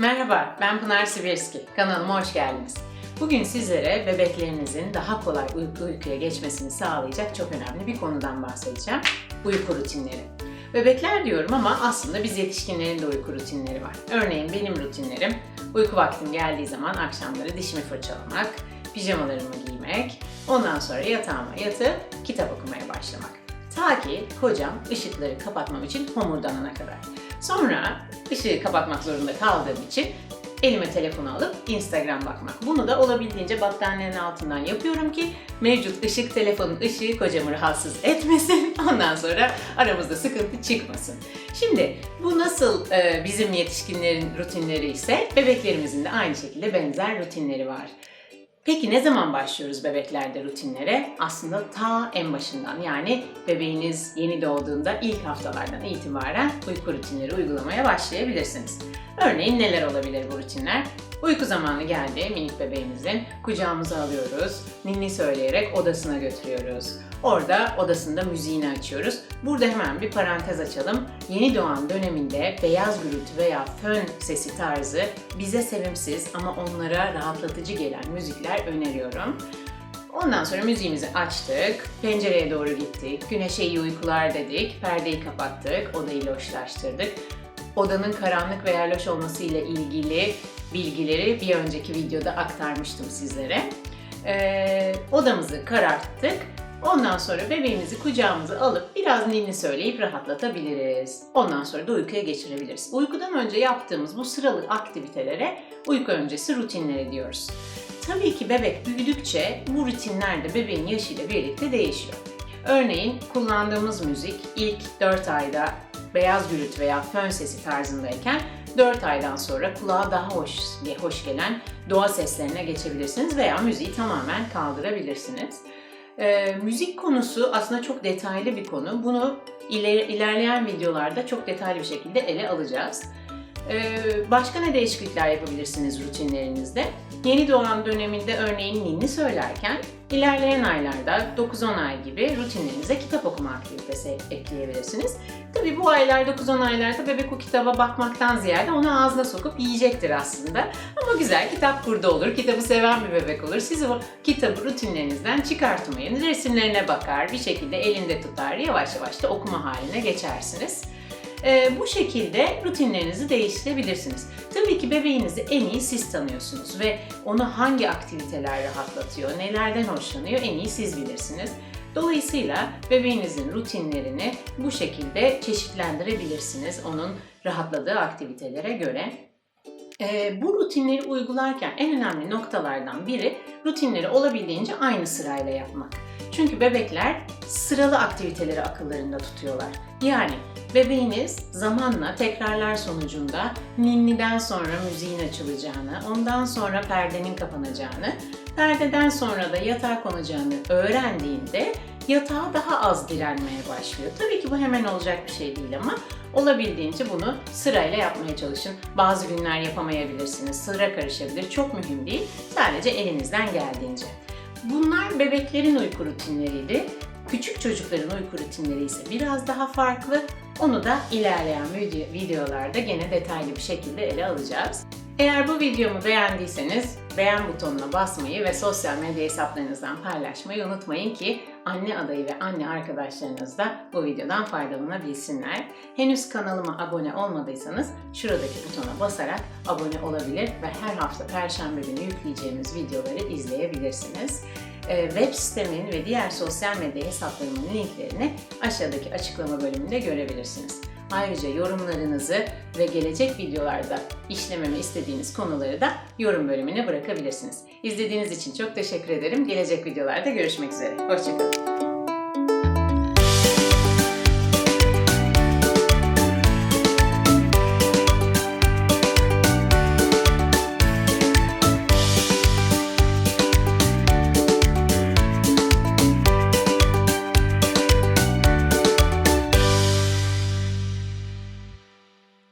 Merhaba, ben Pınar Sibirski. Kanalıma hoş geldiniz. Bugün sizlere bebeklerinizin daha kolay uyku uykuya geçmesini sağlayacak çok önemli bir konudan bahsedeceğim. Uyku rutinleri. Bebekler diyorum ama aslında biz yetişkinlerin de uyku rutinleri var. Örneğin benim rutinlerim uyku vaktim geldiği zaman akşamları dişimi fırçalamak, pijamalarımı giymek, ondan sonra yatağıma yatıp kitap okumaya başlamak. Ta ki kocam ışıkları kapatmam için homurdanana kadar. Sonra ışığı kapatmak zorunda kaldığım için elime telefonu alıp Instagram bakmak. Bunu da olabildiğince battaniyenin altından yapıyorum ki mevcut ışık telefonun ışığı kocamı rahatsız etmesin. Ondan sonra aramızda sıkıntı çıkmasın. Şimdi bu nasıl e, bizim yetişkinlerin rutinleri ise bebeklerimizin de aynı şekilde benzer rutinleri var. Peki ne zaman başlıyoruz bebeklerde rutinlere? Aslında ta en başından yani bebeğiniz yeni doğduğunda ilk haftalardan itibaren uyku rutinleri uygulamaya başlayabilirsiniz. Örneğin neler olabilir bu rutinler? Uyku zamanı geldi minik bebeğimizin. Kucağımıza alıyoruz. Ninni söyleyerek odasına götürüyoruz. Orada odasında müziğini açıyoruz. Burada hemen bir parantez açalım. Yeni doğan döneminde beyaz gürültü veya fön sesi tarzı bize sevimsiz ama onlara rahatlatıcı gelen müzikler öneriyorum. Ondan sonra müziğimizi açtık, pencereye doğru gittik, güneşe iyi uykular dedik, perdeyi kapattık, odayı loşlaştırdık. Odanın karanlık veya loş olması ile ilgili bilgileri bir önceki videoda aktarmıştım sizlere. Ee, odamızı kararttık. Ondan sonra bebeğimizi kucağımıza alıp biraz ninni söyleyip rahatlatabiliriz. Ondan sonra da uykuya geçirebiliriz. Uykudan önce yaptığımız bu sıralı aktivitelere uyku öncesi rutinleri diyoruz. Tabii ki bebek büyüdükçe bu rutinler de bebeğin yaşıyla birlikte değişiyor. Örneğin kullandığımız müzik ilk 4 ayda beyaz gürültü veya fön sesi tarzındayken 4 aydan sonra kulağa daha hoş, hoş gelen doğa seslerine geçebilirsiniz veya müziği tamamen kaldırabilirsiniz. Ee, müzik konusu aslında çok detaylı bir konu. Bunu iler, ilerleyen videolarda çok detaylı bir şekilde ele alacağız. Ee, başka ne değişiklikler yapabilirsiniz rutinlerinizde? Yeni doğan döneminde örneğin ninni söylerken ilerleyen aylarda 9-10 ay gibi rutinlerinize kitap okuma aktivitesi ekleyebilirsiniz. Tabii bu aylar 9-10 aylarda bebek o kitaba bakmaktan ziyade onu ağzına sokup yiyecektir aslında. Ama güzel kitap burada olur, kitabı seven bir bebek olur. Siz o kitabı rutinlerinizden çıkartmayın. Resimlerine bakar, bir şekilde elinde tutar, yavaş yavaş da okuma haline geçersiniz. Ee, bu şekilde rutinlerinizi değiştirebilirsiniz. Tabii ki bebeğinizi en iyi siz tanıyorsunuz ve onu hangi aktiviteler rahatlatıyor, nelerden hoşlanıyor en iyi siz bilirsiniz. Dolayısıyla bebeğinizin rutinlerini bu şekilde çeşitlendirebilirsiniz onun rahatladığı aktivitelere göre. Ee, bu rutinleri uygularken en önemli noktalardan biri rutinleri olabildiğince aynı sırayla yapmak. Çünkü bebekler sıralı aktiviteleri akıllarında tutuyorlar. Yani bebeğiniz zamanla tekrarlar sonucunda ninniden sonra müziğin açılacağını, ondan sonra perdenin kapanacağını, perdeden sonra da yatağa konacağını öğrendiğinde yatağa daha az direnmeye başlıyor. Tabii ki bu hemen olacak bir şey değil ama olabildiğince bunu sırayla yapmaya çalışın. Bazı günler yapamayabilirsiniz, sıra karışabilir, çok mühim değil. Sadece elinizden geldiğince. Bunlar bebeklerin uyku rutinleriydi. Küçük çocukların uyku rutinleri ise biraz daha farklı. Onu da ilerleyen video, videolarda gene detaylı bir şekilde ele alacağız. Eğer bu videomu beğendiyseniz beğen butonuna basmayı ve sosyal medya hesaplarınızdan paylaşmayı unutmayın ki anne adayı ve anne arkadaşlarınız da bu videodan faydalanabilsinler. Henüz kanalıma abone olmadıysanız şuradaki butona basarak abone olabilir ve her hafta perşembe günü yükleyeceğimiz videoları izleyebilirsiniz. Ee, web sitemin ve diğer sosyal medya hesaplarımın linklerini aşağıdaki açıklama bölümünde görebilirsiniz. Ayrıca yorumlarınızı ve gelecek videolarda işlememi istediğiniz konuları da yorum bölümüne bırakabilirsiniz. İzlediğiniz için çok teşekkür ederim. Gelecek videolarda görüşmek üzere. Hoşçakalın.